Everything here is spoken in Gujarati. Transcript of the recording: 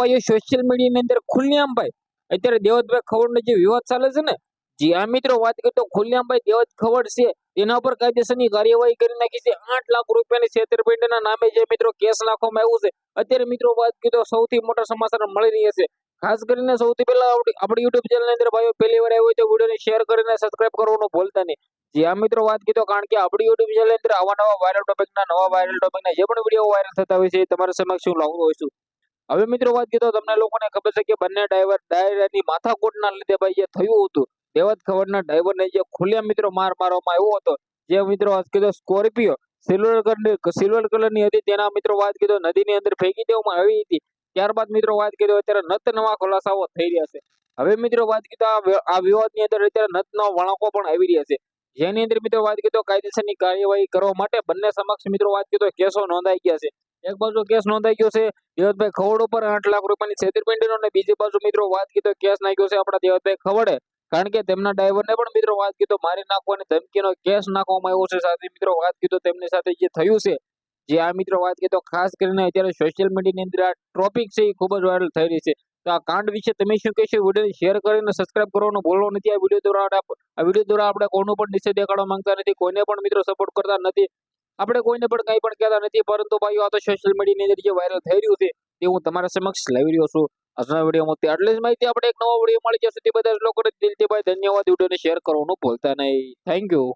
ભાઈઓ સોશિયલ મીડિયાની અંદર ખુલ્લેઆમ ભાઈ. અત્યારે દેવતભાઈ ખવડનો જે વિવાદ ચાલે છે ને, જી આ મિત્રો વાત કરીએ તો ખુલ્લેઆમ ભાઈ દેવત ખવડ છે તેના પર કાયદેસરની કાર્યવાહી કરી નાખી છે. આઠ લાખ રૂપિયાની છેતરપિંડીના નામે જે મિત્રો કેસ નાખવામાં આવ્યું છે, અત્યારે મિત્રો વાત કરીએ તો સૌથી મોટા સમાચાર મળી રહ્યા છે. ખાસ કરીને સૌથી પહેલા આપણી યુટ્યુબ ચેનલની અંદર ભાઈઓ પહેલી વાર આવ્યો તો વિડીયોને શેર કરીને સબસ્ક્રાઇબ કરવાનું ભૂલતા નહીં. જે આ મિત્રો વાત કીધો કારણ કે આપણી યુટ્યુબ ચેનલની અંદર આવા નવા વાયરલ ટોપિકના નવા વાયરલ ટોપિકના જે પણ વીડિયો વાયરલ થતા હોય છે, એ તમારા સમક્ષ હું લાવતો હોઈશું હવે મિત્રો વાત કીધો તમને લોકોને ખબર છે કે બંને ડ્રાઈવર ડાયરાની માથાકૂટના લીધે ભાઈ જે થયું હતું દેવત ખબરના ડ્રાઈવરને જે ખુલ્લા મિત્રો માર મારવામાં આવ્યો હતો. જે મિત્રો વાત કીધો સ્કોર્પિયો સિલ્વર કલર સિલ્વર કલરની હતી. તેના મિત્રો વાત કીધો નદીની અંદર ફેંકી દેવામાં આવી હતી. ત્યારબાદ મિત્રો વાત કીધો અત્યારે નત નવા ખુલાસાઓ થઈ રહ્યા છે. હવે મિત્રો વાત કીધો આ વિવાદની અંદર અત્યારે નત નવા વળાંકો પણ આવી રહ્યા છે. જેની અંદર મિત્રો વાત કીધો કાયદેસરની કાર્યવાહી કરવા માટે બંને સમક્ષ મિત્રો વાત કીધો કેસો નોંધાઈ ગયા છે. એક બાજુ કેસ નોંધાઈ ગયો છે દેવતભાઈ ખવડ ઉપર આઠ લાખ રૂપિયાની છેતરપિંડીનો અને બીજી બાજુ મિત્રો વાત કીધો કેસ નાખ્યો છે આપણા દેવતભાઈ ખવડે. કારણ કે તેમના ડ્રાઈવરને પણ મિત્રો વાત કીધો મારી નાખવાની ધમકીનો કેસ નાખવામાં આવ્યો છે. સાથે મિત્રો વાત કીધો તેમની સાથે જે થયું છે, જે આ મિત્રો વાત કીધો ખાસ કરીને અત્યારે સોશિયલ મીડિયાની અંદર આ ટોપિક છે એ ખૂબ જ વાયરલ થઈ રહી છે. તો આ કાંડ વિશે તમે શું કહેશો? વિડીયોને શેર કરીને સબસ્ક્રાઇબ કરવાનું ભૂલો નથી. આ વીડિયો દ્વારા આ વીડિયો દ્વારા આપણે કોઈનું પણ નિષેધ દેખાડવા માંગતા નથી, કોઈને પણ મિત્રો સપોર્ટ કરતા નથી. આપણે કોઈને પણ કંઈ પણ કહેતા નથી, પરંતુ ભાઈઓ, આ તો સોશિયલ મીડિયાની અંદર જે વાયરલ થઈ રહ્યું છે તે હું તમારા સમક્ષ લાવી રહ્યો છું. આજના વિડીયોમાં આટલી જ માહિતી. આપણે એક નવો વીડિયો મળી જશે. તે બધા લોકોને દિલથી ભાઈ ધન્યવાદ. વિડીયોને શેર કરવાનું ભૂલતા નહીં. Thank you